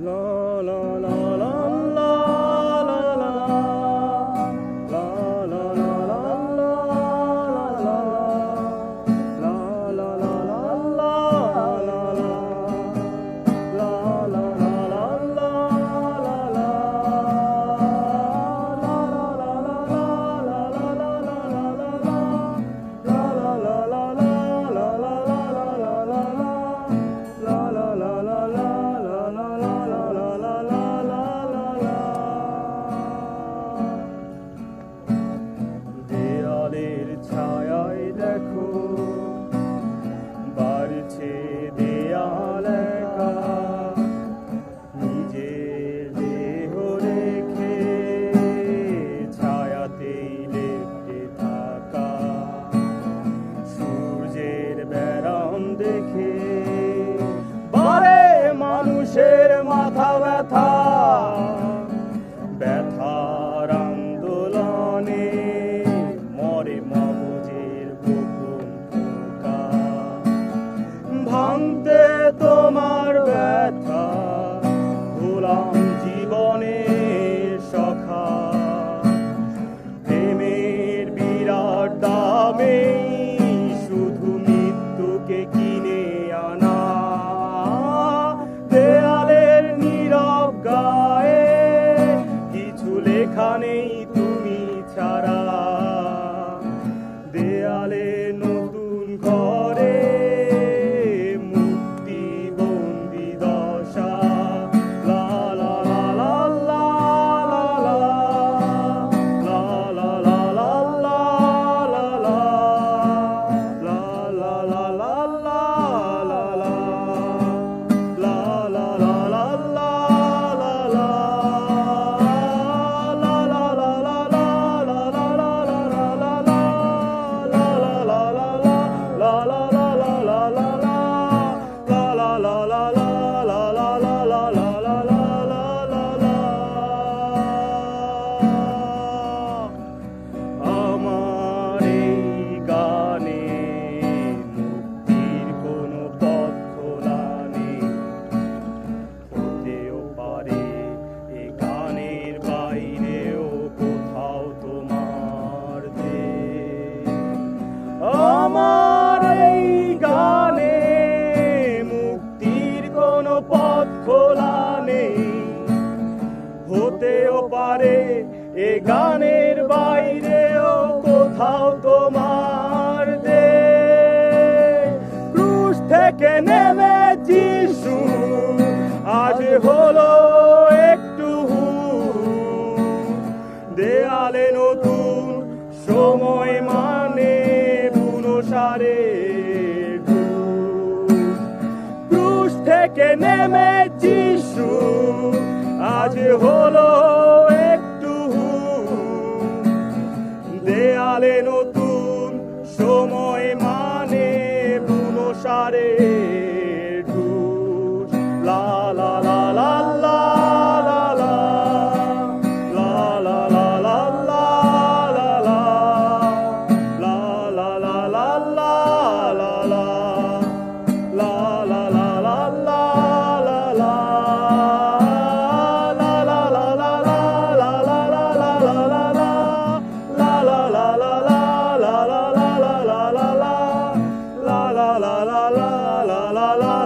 la la la. তোমার ব্যথা গোলাম জীবনের সখা। প্রেমের বিরাট দামে শুধু মৃত্যুকে কিনে আনা। দেয়ালের নীরব গায়ে কিছু লেখা নেই তুমি ছাড়া। পারে, এ গানের বাইরেও কোথাও তোমার দেশ। ক্রুশ থেকে নেমে যিশু, আজ হলো একটু দেয়ালে নতুন সময় মানে বুনো সারে ক্রুশ থেকে নেমে যিশু, আজ হলো shade la la.